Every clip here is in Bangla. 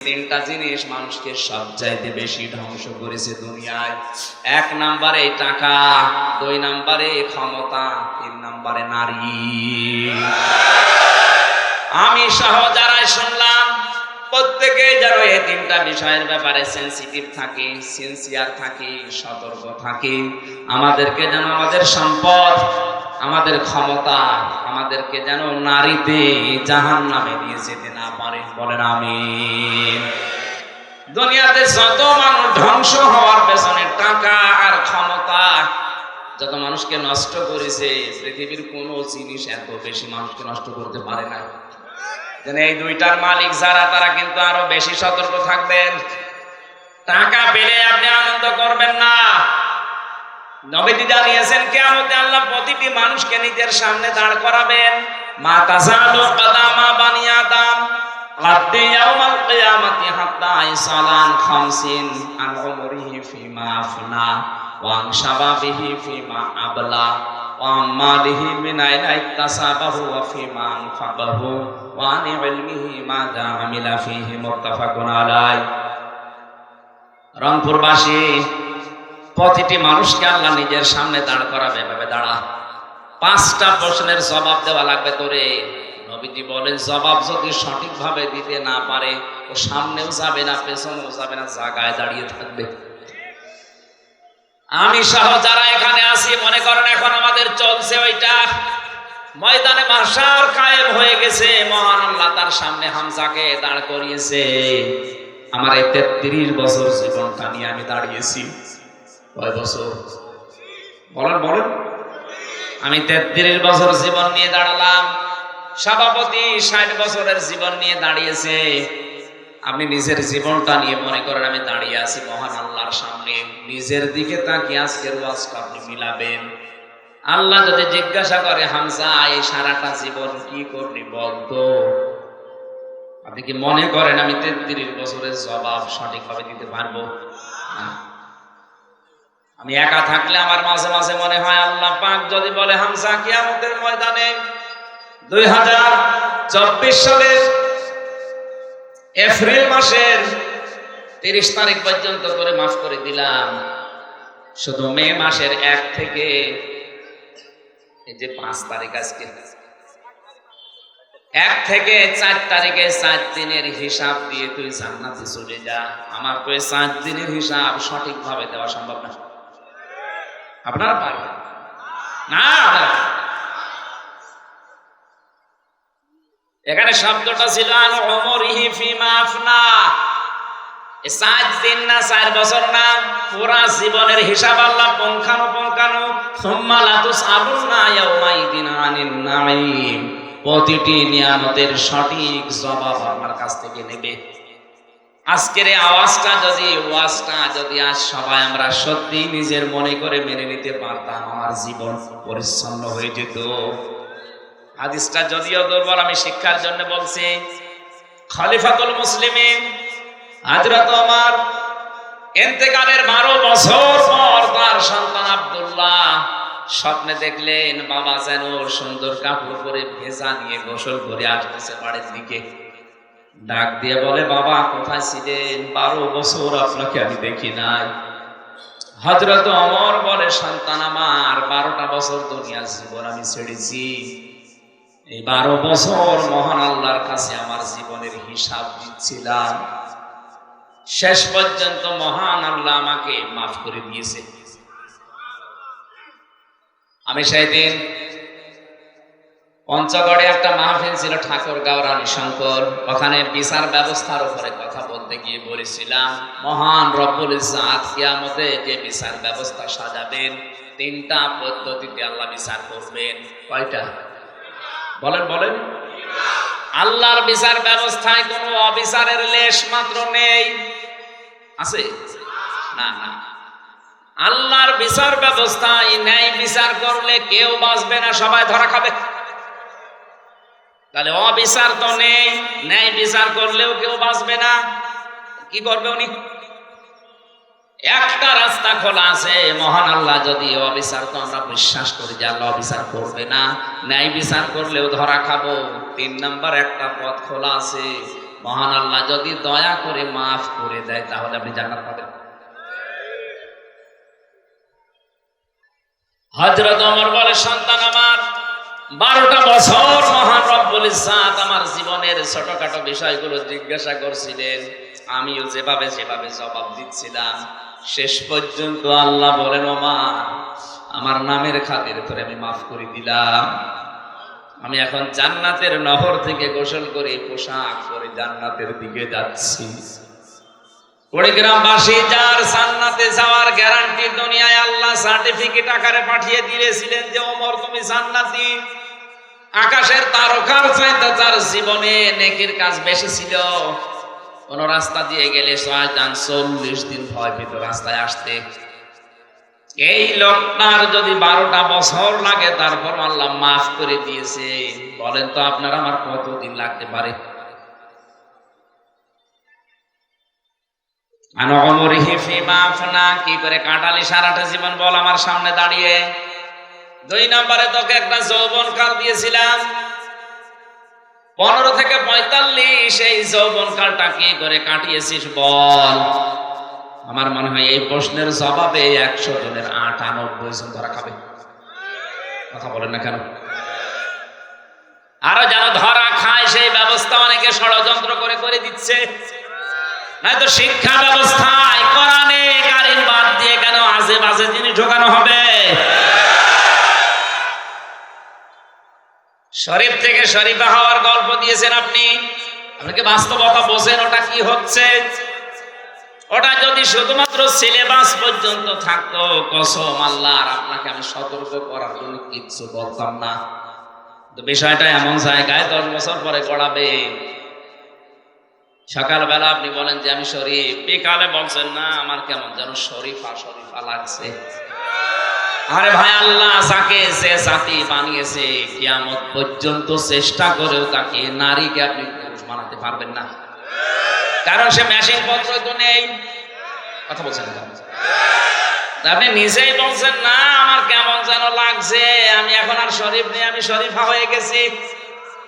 তিনটা জিনিস মানুষকে সবচাইতে বেশি ধ্বংস করেছে দুনিয়ায়। এক নাম্বারে টাকা, দুই নাম্বারে ক্ষমতা, তিন নাম্বারে নারী। আমি সহ যারাই শুনলাম প্রত্যেকে যেন এই তিনটা বিষয়ের ব্যাপারে সেন্সিটিভ থাকে সিনসিয়ার থাকে, সতর্ক থাকে। আমাদেরকে যেন আমাদের সম্পদ, আমাদের ক্ষমতা, আমাদেরকে যেন নারীতে জাহান নামে নিয়ে যেতে না পারে বলেন আমি দুনিয়াতে যত মানুষ ধ্বংস হওয়ার পেছনে টাকা আর ক্ষমতা যত মানুষকে নষ্ট করেছে, পৃথিবীর কোনো জিনিস এত বেশি মানুষকে নষ্ট করতে পারে না। এই দুইটার মালিক যারা, তারা কিন্তু আরও বেশি সতর্ক থাকবেন। টাকা পেলে আপনি আনন্দ করবেন না। নবীজি জানিয়েছেন আল্লাহ প্রতিটি মানুষকে নিজের সামনে দাঁড় করাবেন। মা তাজালু কাদামা বানি আদম। রংপুরবাসী, প্রতিটি মানুষকে আল্লাহ নিজের সামনে দাঁড় করাবে দাঁড়া। পাঁচটা প্রশ্নের জবাব দেওয়া লাগবে তোরে। নবীজি বলেন, জবাব যদি সঠিকভাবে দিতে না পারে, ও সামনেও যাবে না, পেছনেও যাবে না, জায়গায় দাঁড়িয়ে থাকবে। আমি সহ যারা এখানে আছি, মনে করেন এখন আমাদের চলছে ওইটা। ময়দানে মাসার কায়েম হয়ে গেছে, মহান আল্লাহ তার সামনে হামজাকে দাঁড় করিয়েছে। আমার এই তেত্রিশ বছর জীবনটা নিয়ে আমি দাঁড়িয়েছি। কয় বছর? বলেন বলেন। আমি তেত্রিশ বছর জীবন নিয়ে দাঁড়ালাম। সভাপতি ষাট বছরের জীবন নিয়ে দাঁড়িয়েছে। আপনি নিজের জীবনটা নিয়ে মনে করেন, আমি দাঁড়িয়ে আছি মহান আল্লাহর সামনে। নিজের দিকে তাকিয়ে আজকের ওয়াজটা আপনি মিলাবেন। আল্লাহ যদি জিজ্ঞাসা করে, হামজা, এই সারাটা জীবন কি করলি বলতো? আপনি কি মনে করেন আমি তেত্রিশ বছরের জবাব সঠিকভাবে দিতে পারব? আমি একা থাকলে আমার মাঝে মাঝে মনে হয়, আল্লাহ পাক যদি বলে হামসা কিয়ামতের ময়দানে দুই চব্বিশ সালের এপ্রিল মাসের তিরিশ তারিখ পর্যন্ত করে মাফ করে দিলাম। শুধু মে মাসের এক থেকে এই যে পাঁচ তারিখ আজকে, এক থেকে চার তারিখে দিনের হিসাব দিয়ে তুই জান্নাতে চলে যা। আমার তো দিনের হিসাব সঠিকভাবে দেওয়া সম্ভব না, আপনারা পারবেন না আপনারা পারবেন না। এখানে শব্দটা ছিল সঠিক জবাব আমার কাছ থেকে নেবে। আজকের আওয়াজটা যদি, ওয়াজটা যদি আজ সবাই আমরা সত্যি নিজের মনে করে মেনে নিতে পারতাম, আমার জীবন পরিচ্ছন্ন হয়ে যেত। হাদিসটা যদিও দুর্বল, আমি শিক্ষার জন্য বলছি। খলিফাতুল মুসলিমিন হাজরত ওমর এতেকালের বারো বছর পর তার সন্তান আব্দুল্লাহ স্বপ্নে দেখলেন, বাবা যেন সুন্দর কাপড় পরে ভেজা নিয়ে গোসল করে আসতেছে বাড়ির দিকে। ডাক দিয়ে বলে, বাবা, কোথায় ছিলেন? বারো বছর আপনাকে আমি দেখি নাই। হজরত অমর বলে, সন্তান আমার, বারোটা বছর দুনিয়ার জীবন আমি ছেড়েছি। এই বারো বছর মহান আল্লাহর কাছে আমার জীবনের হিসাব দিচ্ছিলাম। শেষ পর্যন্ত মহান আল্লাহ আমাকে মাফ করে দিয়েছে। আমি সেই দিন পঞ্চগড়ে একটা মাহফিল ছিল ঠাকুর গাওরানি শঙ্কর ওখানে বিচার ব্যবস্থার উপরে কথা বলতে গিয়ে বলেছিলাম, মহান রব্বুল ইজাত যে বিচার ব্যবস্থা সাজাবেন, তিনটা পদ্ধতিতে আল্লাহ বিচার করবেন। কয়টা? বলেন বলেন। আল্লাহর বিচার ব্যবস্থায় কোনো অবিচারের লেশ মাত্র নেই। আছে? না না। আল্লাহর বিচার ব্যবস্থায় ন্যায় বিচার করলে কেউ বাঁচবে না, সবাই ধরা খাবে। তাহলে অবিচার তো নেই, ন্যায় বিচার করলেও কেউ বাঁচবে না। কি করবে উনি? একটা রাস্তা খোলা আছে, মহান আল্লাহ যদি অবিচার তো আমরা বিশ্বাস করি যে আল্লাহ অবিচার করবে না। ন্যায় বিচার করলেও ধরা খাব। তিন নাম্বার, একটা পথ খোলা আছে। মহান আল্লাহ যদি দয়া করে মাফ করে দেয়, তাহলে আপনি জান্নাত পাবেন। হজরত অমর বলে, সন্তান আমার, বারোটা বছর মহান রব্বুল ইজ্জাত আমার জীবনের ছোটখাটো বিষয়গুলো জিজ্ঞাসা করছিলেন। আমিও যেভাবে সেভাবে জবাব দিচ্ছিলাম। শেষ পর্যন্ত আল্লাহ বলেন, ওমা, আমার নামের খাতির করে আমি মাফ করে দিলাম। আমি এখন জান্নাতের নহর থেকে গোসল করে পোশাক পরে জান্নাতের দিকে যাচ্ছি। কুড়িগ্রামবাসী যার যাওয়ার গ্যারান্টি দুনিয়ায় আল্লাহ সার্টিফিকেট আকারে পাঠিয়ে দিয়েছিলেন যে, ওমর, তুমি আকাশের তারকার চাইতে তার জীবনে নেকির কাজ বেশি ছিল। কোন রাস্তা দিয়ে গেলে শয়তান চল্লিশ দিন ভয় পেত রাস্তায় আসতে। এই লোকটার যদি বারোটা বছর লাগে, তারপর আল্লাহ মাফ করে দিয়েছে। বলেন তো আপনার আমার কতদিন লাগতে পারে? কি করে কাটালি সারাটা জীবন বল আমার সামনে দাঁড়িয়ে। দুই নম্বরে তোকে একটা যৌবন কাল দিয়েছিলাম। পনেরো থেকে পঁয়তাল্লিশ এই যৌবন কালটা কি করে কাটিয়েছিস বল? আমার মনে হয় এই প্রশ্নের জবাবে একশো জনের আটানব্বই জন ধরা খাবে। কথা বলেন না কেন? আরও যেন ধরা খায় সেই ব্যবস্থা অনেকে ষড়যন্ত্র করে করে দিচ্ছে। নয়তো শিক্ষা ব্যবস্থায় কোরআনে কারিম বাদ দিয়ে কেন আজে বাজে জিনিস ঢোকানো হবে? শরীফ থেকে শরীফা হওয়ার গল্প দিয়েছেন আপনি। আপনাকে বাস্তবতা বোঝেন, ওটা কি হচ্ছে? ওটা যদি শুধুমাত্র সিলেবাস পর্যন্ত থাকতো, কসম আল্লাহ আপনাকে আমি সতর্ক করার জন্য কিচ্ছু বলতাম না। বিষয়টা এমন জায়গায়, দশ বছর পরে গড়াবে। সকালবেলা আপনি বলেন যে, আমি শরীফ। বিকালে বলছেন, না, আমার কেমন যেন শরীফা শরীফা লাগছে। আরে ভাই, আল্লাহ যাকে সে জাতি বানিয়েছে, কিয়ামত পর্যন্ত চেষ্টা করেও তাকে নারীকে আপনি পুরুষ বানাতে পারবেন না। কারণ সে মেশিন পত্র তো নেই। কথা বলছেন আপনি নিজেই বলছেন, না, আমার কেমন যেন লাগছে, আমি এখন আর শরীফ নেই, আমি শরীফা হয়ে গেছি।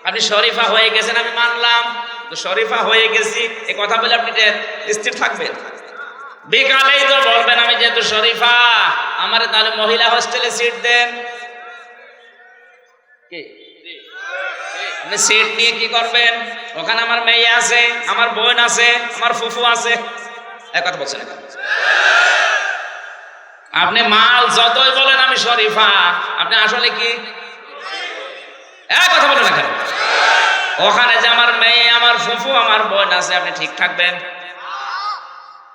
আপনি শরীফা হয়ে গেছেন, আমি মানলাম। তো শরীফা হয়ে গেছি এই কথা বলে আপনি স্থির থাকবেন। বিকালেই তো বলবেন আমি যেহেতু শরীফা, আমার তাহলে মহিলা হোস্টেলে সিট দেন। আপনি সিট নিয়ে কি করবেন? ওখানে আমার মেয়ে আছে, আমার বোন আছে, আমার ফুফু আছে। এক কথা বলছেন আপনি মাল যতই বলেন আমি শরীফা। আপনি আসলে কি? এক কথা বলেন ওখানে যে আমার মেয়ে, আমার ফুফু, আমার বোন আছে, আপনি ঠিক থাকবেন।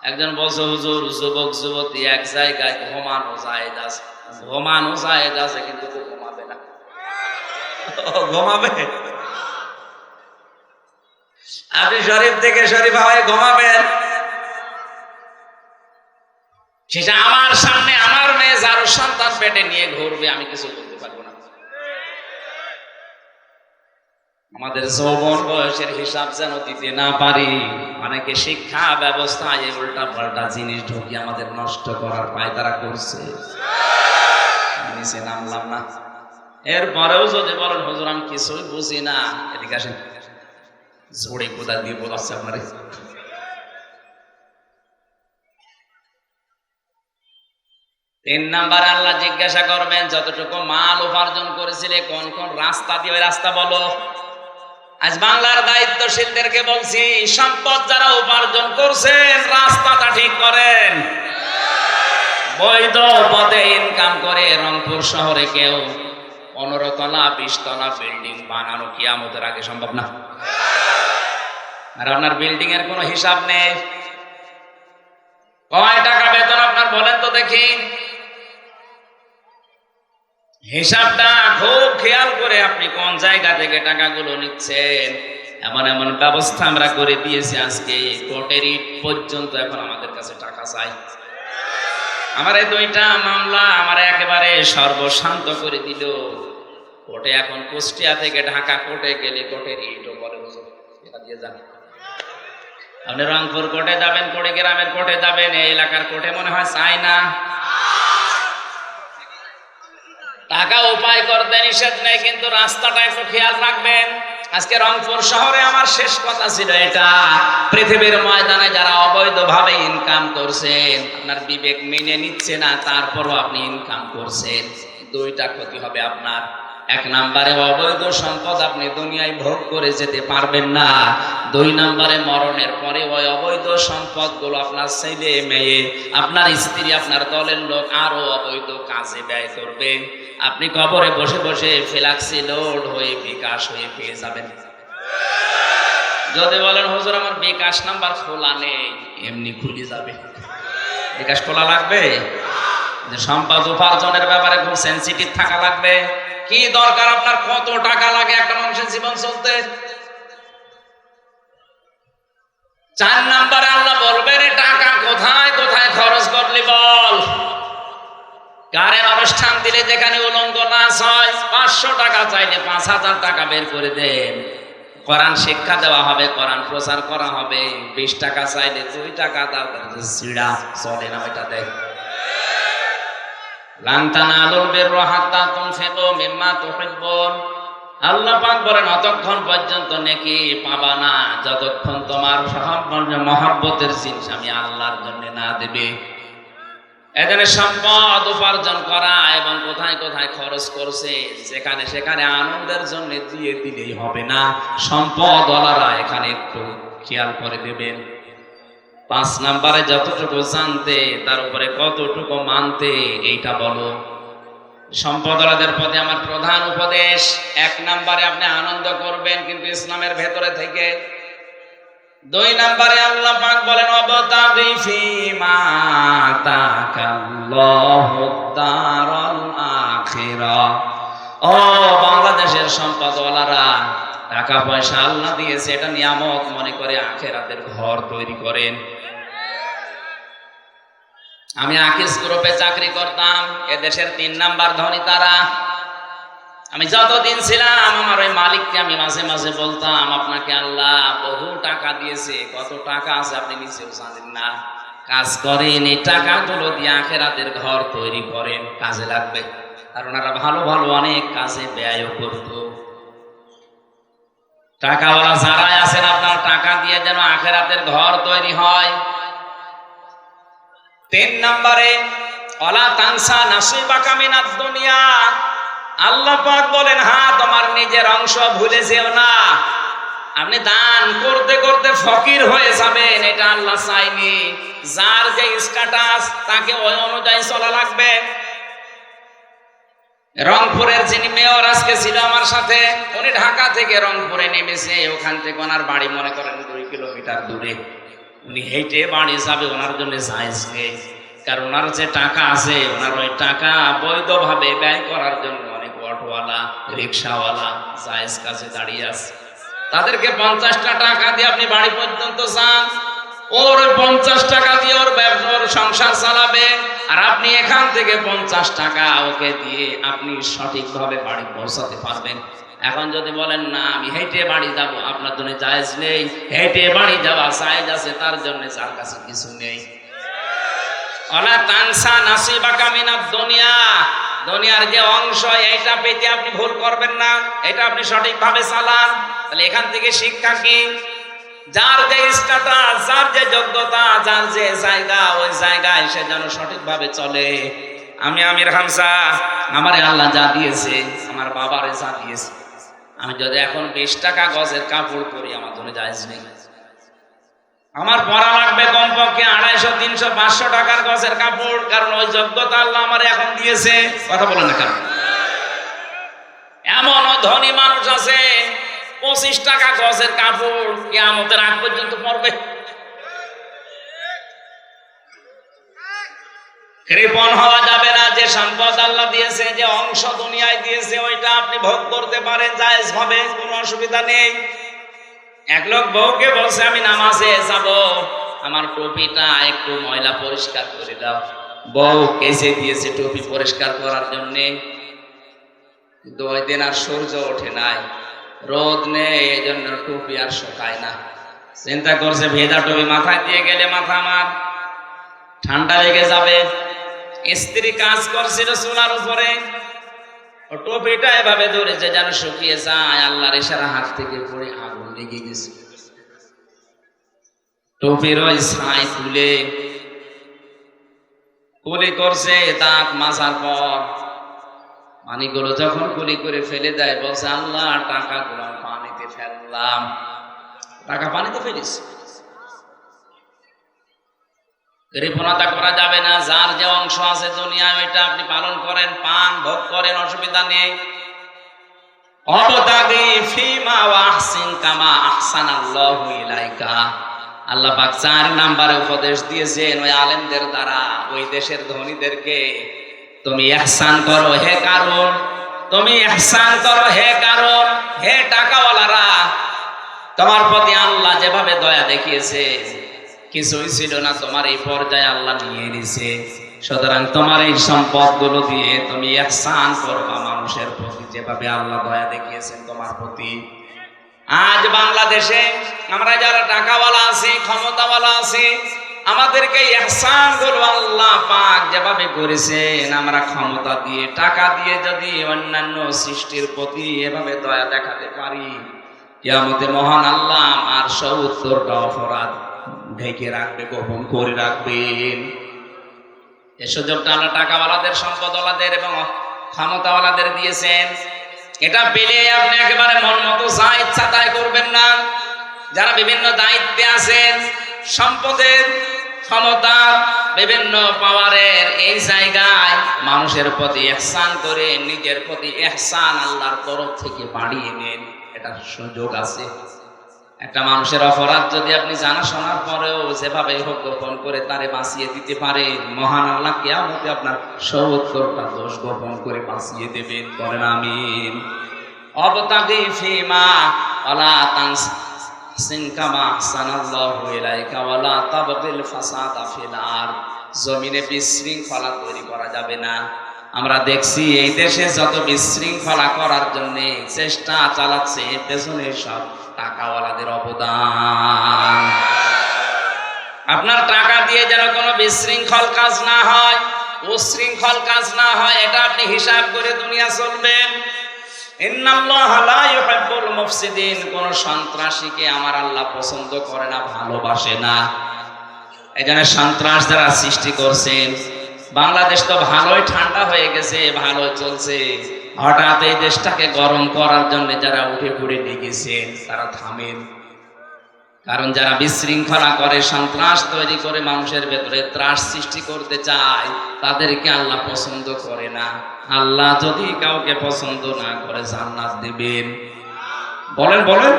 একজন বলছে হুজুর যুবক যুবতী এক জায়গায় ঘুমানো জায়েজ আছে। ঘুমানো জায়েজ আছে কিন্তু ঘুমাবে না। ঘুমাবে? আপনি শরীফ থেকে শরীফ হয়ে ঘুমাবেন? সেটা আমার সামনে আমার মেয়ে যার সন্তান পেটে নিয়ে ঘুরবে আমি কিছু বলতে পারব না। আমাদের যৌবন বয়সের হিসাব যেন দিতে না পারি, অনেকে শিক্ষা ব্যবস্থায় এই উল্টা পাল্টা জিনিস ঢুকি আমাদের নষ্ট করার পায়তারা করছে। নামলাম না। এরপরেও যদি বলেন, হুজুর, আমি কিছুই বুঝি না। এদিকে আসেন। জোরে কোদা দিয়ে বলাচ্ছে আপনারে তিন নাম্বার আল্লাহ জিজ্ঞাসা করবেন, যতটুকু মাল উপার্জন করেছিলে, কোন কোন রাস্তা দিয়ে রাস্তা বলো? আজ বাংলার দায়িত্বশীলদেরকে বলছি, সম্পদ যারা উপার্জন করছেন, রাস্তাটা ঠিক করেন। বৈধ পথে ইনকাম করে রংপুর শহরে কেউ পনেরো তলা, বিশ তলা বিল্ডিং বানানো কি আমাদের আগে সম্ভব না। আর আপনার বিল্ডিং এর কোনো হিসাব নেই। কয় টাকা বেতন আপনার বলেন তো দেখি। হিসাবটা খুব খেয়াল করে আপনি কোন জায়গা থেকে টাকাগুলো নিচ্ছেন? এমন এমন ব্যবস্থা আমরা করে দিয়েছি আজকে। কোর্টের ইট পর্যন্ত এখন আমাদের কাছে টাকা চাই। আমার এই দুইটা মামলা আমার একেবারে সর্বশান্ত করে দিল। কোর্টে এখন কুষ্টিয়া থেকে ঢাকা কোর্টে গেলে কোর্টের ইটও বলে এটা দিয়ে যান। আপনি রংপুর কোর্টে যাবেন কোড়ে গ্রামের কোর্টে যাবেন, এই এলাকার কোর্টে মনে হয় চাই না। টাকা উপায় করতে নিষেধ নেই, কিন্তু রাস্তাটা একটু খেয়াল রাখবেন। আজকে রংপুর শহরে আমার শেষ কথা ছিল এটা। পৃথিবীর ময়দানে যারা অবৈধভাবে ইনকাম করছেন, আপনার বিবেক মেনে নিচ্ছে না, তারপরও আপনি ইনকাম করছেন। দুইটা ক্ষতি হবে আপনার। এক নম্বরে অবৈধ সম্পদ আপনি দুনিয়ায় ভোগ করে যেতে পারবেন না। দুই নাম্বারে মরণের পরে ওই অবৈধ সম্পদগুলো আপনার ছেলে, মেয়ে, আপনার স্ত্রী, আপনার দলের লোক আরও অবৈধ কাজে ব্যয় করবে। আপনি কবরে বসে বসে ফ্লাক্সি লোড হয়ে বিকাশ হয়ে পেয়ে যাবেন। যদি বলেন, হুজুর, আমার বিকাশ নাম্বার খোলা নেই, এমনি খুলে যাবে। বিকাশ খোলা লাগবে? সম্পদ উপার্জনের ব্যাপারে খুব সেন্সিটিভ থাকা লাগবে। কি দরকার আপনার? কত টাকা লাগে একটা মানুষের জীবন চলতে? চার নাম্বারে আল্লাহ বলবেন, "এ টাকা কোথায়? কোথায় খরচ করলি বল? গানের অনুষ্ঠান দিলে যেখানে উলঙ্গ নাচ হয়, পাঁচশো টাকা চাইলে পাঁচ হাজার টাকা বের করে দেন। কোরআন শিক্ষা দেওয়া হবে, কোরআন প্রচার করা হবে। বিশ টাকা চাইলে দুই টাকা দাও সিড়া চলে না ওইটা দেখ এখানে সম্পদ উপার্জন করা এবং কোথায় কোথায় খরচ করছে, যেখানে সেখানে আনন্দের জন্য দিয়ে দিলেই হবে না। সম্পদওয়ালারা এখানে একটু খেয়াল করে দেবেন। পাঁচ নাম্বারে যতটুকু জানতে, তার উপরে কতটুকু মানতে, এইটা বলো। সম্পদওয়ালাদের প্রতি আমার প্রধান উপদেশ, এক নাম্বারে আপনি আনন্দ করবেন কিন্তু ইসলামের ভেতরে থেকে। দুই নম্বরে আল্লাহ পাক বলেন, অবতাগি তাকাল্লাহু দারাল আখিরা। ও বাংলাদেশের সম্পদওয়ালারা টাকা পয়সা আল্লাহ দিয়েছে, এটা নিয়ামত মনে করে আখেরাতের ঘর তৈরি করেন। আমি আকিস গ্রুপে চাকরি করতাম এ দেশের তিন নাম্বার ধনী তারা। আমি যতদিন ছিলাম, আমার ওই মালিককে আমি মাঝে মাঝে বলতাম, আপনাকে আল্লাহ বহু টাকা দিয়েছে, কত টাকা আছে আপনি নিচেও জানেন না। কাজ করেন, এই টাকাগুলো দিয়ে আখেরাতের ঘর তৈরি করেন, কাজে লাগবে। আর ওনারা ভালো ভালো অনেক কাজে ব্যয়ও করত। টাকাওয়ালা যারাই আছেন, আপনার টাকা দিয়ে যেন আখেরাতের ঘর তৈরি হয়। তিন নম্বরে, অলা তানসা নাসিবা কামিনাত দুনিয়া। আল্লাহ পাক বলেন হ্যাঁ তোমার নিজের অংশ ভুলে যেও না। আপনি দান করতে করতে ফকির হয়ে যাবেন, এটা আল্লাহ চাইনি যার যে স্ট্যাটাস তাকে ওই অনুযায়ী চলা লাগবে। রংপুরের যিনি মেয়র আজকে ছিল আমার সাথে, উনি ঢাকা থেকে রংপুরে নেমেছে। ওখান থেকে ওনার বাড়ি মনে করেন দুই কিলোমিটার দূরে। উনি হেঁটে বাড়ি যাবে, ওনার জন্য জায়জ নেই কারণ ওনার যে টাকা আছে, ওনার ওই টাকা বৈধভাবে ব্যয় করার জন্য অনেক অটোওয়ালা, রিক্সাওয়ালা জায়েজ কাছে দাঁড়িয়ে আছে। তাদেরকে পঞ্চাশটা টাকা দিয়ে আপনি বাড়ি পর্যন্ত যান। ওর পঞ্চাশ টাকা দিয়ে ওর ব্যবসা সংসার চালাবে। আর আপনি এখান থেকে পঞ্চাশ টাকা ওকে দিয়ে আপনি সঠিকভাবে বাড়ি পৌঁছাতে পারবেন। এখন যদি বলেন, না, আমি হেঁটে বাড়ি যাব, আপনার জন্য জায়েজ নেই। হেঁটে বাড়ি যাওয়া জায়েজ আছে, তার জন্য যার কাছে কিছু নেই। যে অংশ আপনি ভুল করবেন না। এটা আপনি সঠিকভাবে চালান। তাহলে এখান থেকে শিক্ষা কি? যার যে স্ট্যাটাস যার যে যোগ্যতা, যার যে জায়গা, ওই জায়গায় সে যেন সঠিকভাবে চলে। আমি আমির হামসা আমারে আল্লাহ যা দিয়েছে, আমার বাবারে যা দিয়েছে। আমি যদি এখন বিশ টাকা গজের কাপড় পরি, আমার জন্য জায়জ নেই। আমার পড়া লাগবে কমপক্ষে আড়াইশো, তিনশো, পাঁচশো টাকার গজের কাপড়, কারণ ওই যোগ্যতা আল্লাহ আমার এখন দিয়েছে। কথা বলেন কেন? এমনও ধনী মানুষ আছে পঁচিশ টাকা গজের কাপড়, কেয়ামতের আগ পর্যন্ত পড়বে। কৃপণ হওয়া যাবে না, যে সম্পদ আল্লাহ দিয়েছে, যে অংশ দুনিয়ায় দিয়েছে, ওইটা আপনি ভোগ করতে পারেন, জায়েজ হবে, কোনো অসুবিধা নেই। এক লোক বউকে বলছে, আমি নামাজে যাব, আমার টুপিটা একটু ময়লা পরিষ্কার করে দাও। বউ কেসে দিয়েছে টুপি পরিষ্কার করার জন্যে। ওই দিন আর সূর্য ওঠে নাই। রোদ নেই এই জন্য টুপি আর শুকায় না। চিন্তা করছে, ভেজা টুপি মাথায় দিয়ে গেলে মাথা আমার ঠান্ডা লেগে যাবে। স্ত্রী কাজ করছিল চুলার উপরে। টুপিটা এভাবে ধরেছে যেন শুকিয়ে যায়, আল্লাহর ইশারা হাত থেকে পড়ে আগুন লেগে গেছে। টুপির ওই ছাই তুলে, কুলি করছে, দাঁত মাজার পর পানিগুলো যখন কুলি করে ফেলে দেয়, বলছে, আল্লাহ, টাকাগুলো আমি পানিতে ফেললাম। টাকা পানিতে ফেলিস। কৃপণতা করা যাবে না, যার যে অংশ আছে দুনিয়ায়, ওইটা আপনি পালন করেন, পান, ভোগ করেন, অসুবিধা নেই। আল্লাহ নাম্বারে উপদেশ দিয়েছেন, ওই আলেমদের দ্বারা, ওই দেশের ধনীদেরকে। তুমি ইহসান করো, হে কারণ। তুমি ইহসান করো, হে কারণ। হে টাকাওয়ালারা, তোমার প্রতি আল্লাহ যেভাবে দয়া দেখিয়েছে, কিছুই ছিল না, তোমার এই পর্যায়ে আল্লাহ নিয়ে নিছে সুতরাং তোমার এই সম্পদগুলো দিয়ে তুমি ইহসান করবা মানুষের প্রতি যেভাবে আল্লাহ দয়া দেখিয়েছেন তোমার প্রতি। আজ বাংলাদেশে আমরা যারা টাকাওয়ালা আছি, ক্ষমতাওয়ালা আছি আমাদেরকে ইহসানগুলো আল্লাহ পাক যেভাবে করেছেন, আমরা ক্ষমতা দিয়ে, টাকা দিয়ে যদি অন্যান্য সৃষ্টির প্রতি এভাবে দয়া দেখাতে পারি, কিয়ামতে মহান আল্লাহ আর সত্তরটা অপরাধ ঢেকে রাখবে, গোপন করে রাখবেন এ সুযোগটা আল্লাহ টাকাওয়ালাদের, সম্পদওয়ালাদের এবং ক্ষমতাওয়ালাদের দিয়েছেন। এটা পেলে আপনি একেবারে মন মতো যা ইচ্ছা তাই করবেন না। যারা বিভিন্ন দায়িত্বে আছেন, সম্পদের ক্ষমতা বিভিন্ন পাওয়ারের এই জায়গায় মানুষের প্রতি এহসান করে নিজের প্রতি এহসান আল্লাহর তরফ থেকে বাড়িয়ে নেন। এটা সুযোগ আছে। একটা মানুষের অপরাধ যদি আপনি জানা শোনার পরেও যেভাবে হোক গোপন করে তারে বাঁচিয়ে দিতে পারে মহান আল্লাহ কেয়ামতে আপনার সত্তরটা দোষ গোপন করে বাঁচিয়ে দেবেন। বলেন আমিন। অবতাগি ফিমা ওয়ালা তানস সিনকামা আহসানাল্লাহু ইলাইকা ওয়ালা তাবগিল ফাসাদা ফিল আরদ। জমিনে বিশৃঙ্খলা তৈরি করা যাবে না। আমরা দেখছি এই দেশে যত বিশৃঙ্খলা করার জন্য চেষ্টা চালাচ্ছে পেছনে সব টাকাওয়ালাদের অবদান। আপনার টাকা দিয়ে যেন কোনো বিশৃঙ্খল কাজ না হয়, উশৃঙ্খল কাজ না হয়, এটা আপনি হিসাব করে দুনিয়া চলবেন। কোন সন্ত্রাসীকে আমার আল্লাহ পছন্দ করে না, ভালোবাসে না। এখানে সন্ত্রাস যারা সৃষ্টি করছেন, বাংলাদেশ তো ভালোই ঠান্ডা হয়ে গেছে ভালো চলছে। হঠাৎ এই দেশটাকে গরম করার জন্য যারা উঠে পড়ে লেগেছেন, তারা থামেন। কারণ যারা বিশৃঙ্খলা করে, সন্ত্রাস তৈরি করে মানুষের ভেতরে ত্রাস সৃষ্টি করতে চায়, তাদেরকে আল্লাহ পছন্দ করে না। আল্লাহ যদি কাউকে পছন্দ না করে, জান্নাত দিবেন। বলেন বলেন।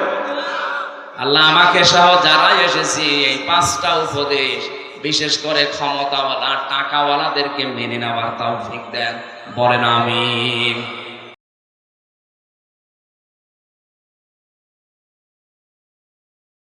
আল্লাহ আমাকে সহ যারা এসেছি, এই পাঁচটা উপদেশ, বিশেষ করে ক্ষমতাওয়ালা, টাকাওয়ালাদেরকে মেনে নেওয়ার তাও ঠিক দেন। বলেন, আমিন।